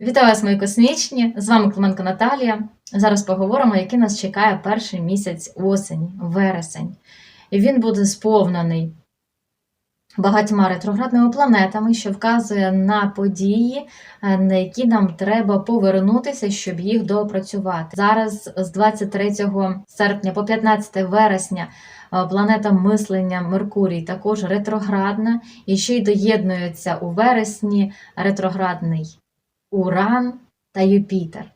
Вітаю вас, мої космічні! З вами Клименко Наталія. Зараз поговоримо, який нас чекає перший місяць осені, вересень. І він буде сповнений багатьма ретроградними планетами, що вказує на події, е, на які нам треба повернутися, щоб їх доопрацювати. Зараз з 23 серпня по 15 вересня е, планета мислення Меркурій також ретроградна, і ще й доєднується у вересні ретроградний Уран та Юпітер.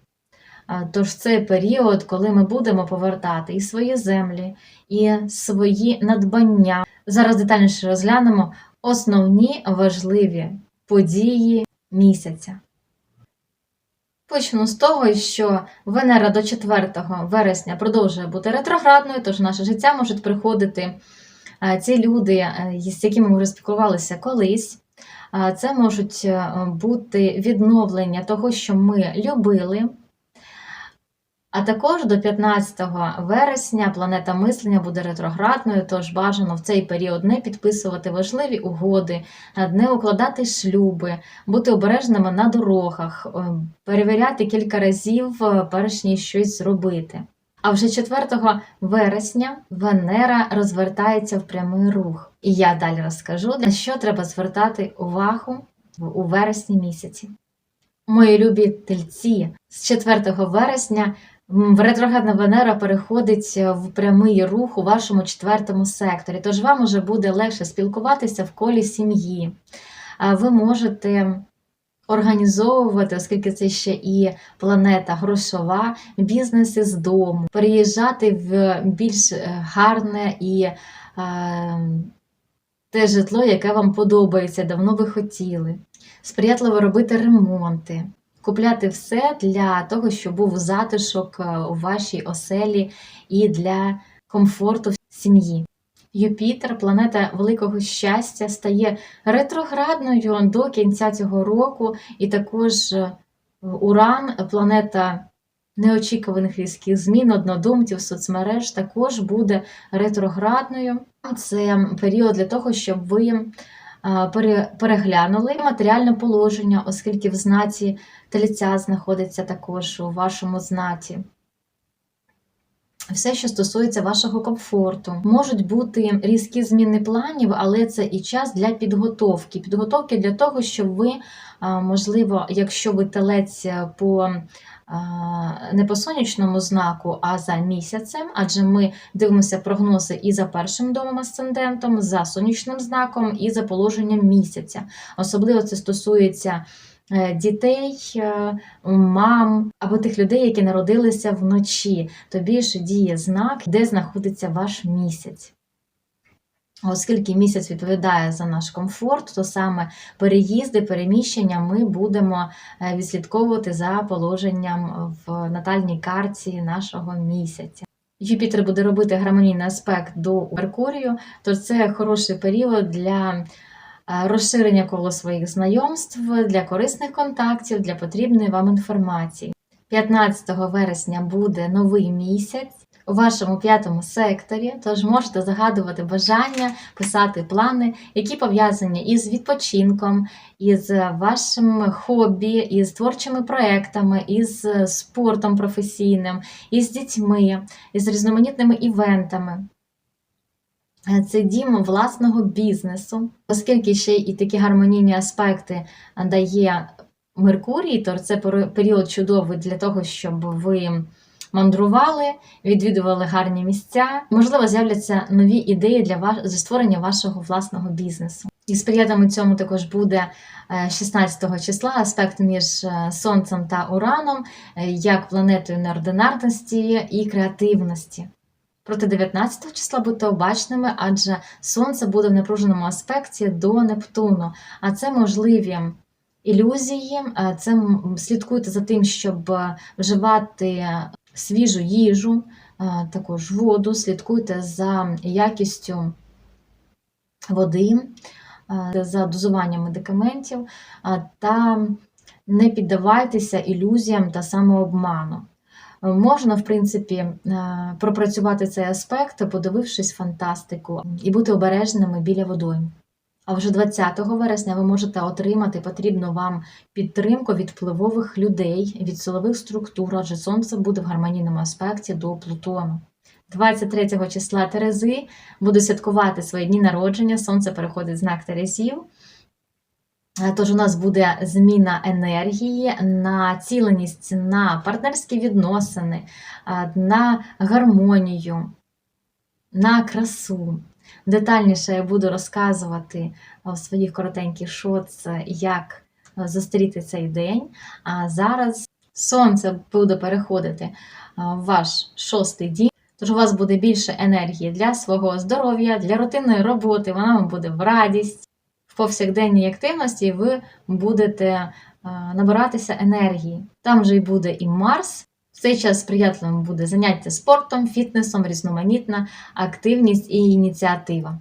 Тож це період, коли ми будемо повертати і свої землі, і свої надбання. Зараз детальніше розглянемо основні важливі події місяця. Почну з того, що Венера до 4 вересня продовжує бути ретроградною, тож в наше життя можуть приходити ці люди, е, з якими ми вже спілкувалися колись. Це можуть е, бути відновлення того, що ми любили. А також до 15 вересня планета мислення буде ретроградною, тож бажано в цей період не підписувати важливі угоди, не укладати шлюби, бути обережними на дорогах, е, перевіряти кілька разів, е, перш ніж щось зробити. А вже 4 вересня Венера розвертається в прямий рух. І я далі розкажу, на що треба звертати увагу у вересні місяці. Мої любі тельці, з 4 вересня ретроградна Венера переходить в прямий рух у вашому четвертому секторі, тож вам уже буде легше спілкуватися в колі сім'ї. Ви можете організовувати, оскільки це ще і планета грошова, бізнеси з дому, переїжджати в більш е, гарне і е, те житло, яке вам подобається, давно ви хотіли. Сприятливо робити ремонти, купляти все для того, щоб був затишок е, у вашій оселі і для комфорту сім'ї. Юпітер, планета великого щастя, стає ретроградною до кінця цього року, і також е, Уран, планета неочікуваних різких змін, однодумців, соцмереж, також буде ретроградною. Це період для того, щоб ви е, переглянули матеріальне положення, оскільки в знаці тельця знаходиться також у вашому знаці все, що стосується вашого комфорту. Можуть бути різкі зміни планів, але це і час для підготовки. Підготовки для того, щоб ви, можливо, якщо ви телець по не по сонячному знаку, а за місяцем, адже ми дивимося прогнози і за першим домом асцендентом, за сонячним знаком, і за положенням місяця. Особливо це стосується е, дітей, е, мам або тих людей, які народилися вночі. То більше діє знак, де знаходиться ваш місяць. Оскільки місяць відповідає за наш комфорт, то саме переїзди, переміщення ми будемо е, відслідковувати за положенням в натальній карті нашого місяця. Юпітер буде робити гармонійний аспект до Меркурію, тож це хороший період для е, розширення коло своїх знайомств, для корисних контактів, для потрібної вам інформації. 15 вересня буде новий місяць у вашому п'ятому секторі, тож можете загадувати бажання, писати плани, які пов'язані із відпочинком, із вашим хобі, із творчими проектами, із спортом професійним, із дітьми, із різноманітними івентами. Це дім власного бізнесу, оскільки ще і такі гармонійні аспекти дає Меркурій, то це період чудовий для того, щоб ви мандрували, відвідували гарні місця. Можливо, з'являться нові ідеї для вас зі створення вашого власного бізнесу. І сприятиме цьому також буде е, 16 числа аспект між е, Сонцем та Ураном, е, як планетою неординарності і креативності. Проти 19 числа будьте обачними, адже Сонце буде в напруженому аспекті до Нептуну, а це можливі ілюзії, це слідкуйте за тим, щоб е, вживати свіжу їжу, е, також воду, слідкуйте за якістю води, е, за дозуванням медикаментів та не піддавайтеся ілюзіям та самообману. Можна, в принципі, е, пропрацювати цей аспект, подивившись фантастику, і бути обережними біля водойм. А вже 20 вересня ви можете отримати потрібну вам підтримку від впливових людей, від силових структур, адже сонце буде в гармонійному аспекті до Плутону. 23 числа Терези буду святкувати свої дні народження. Сонце переходить знак Терезів. Е, Тож у нас буде зміна енергії, націленість на партнерські відносини, е, на гармонію, на красу. Детальніше я буду розказувати в своїх коротеньких шоц, як е, зустріти цей день. А зараз сонце буде переходити в ваш шостий дім. Тож у вас буде більше енергії для свого здоров'я, для рутинної роботи, вона вам буде в радість, в повсякденній активності, ви будете е, набиратися енергії. Там же й буде і Марс. В цей час сприятливим буде заняття спортом, фітнесом, різноманітна активність і ініціатива.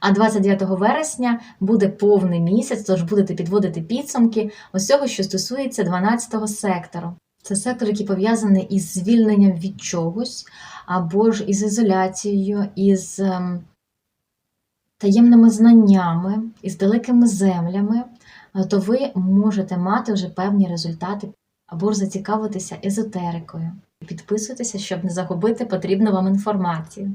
А 29 вересня буде повний місяць, тож будете підводити підсумки усього, що стосується 12 сектору. Це сектор, який пов'язаний із звільненням від чогось, або ж із ізоляцією, із ем, таємними знаннями, із далекими землями, е, то ви можете мати вже певні результати або ж зацікавитися езотерикою. Підписуйтеся, щоб не загубити потрібну вам інформацію.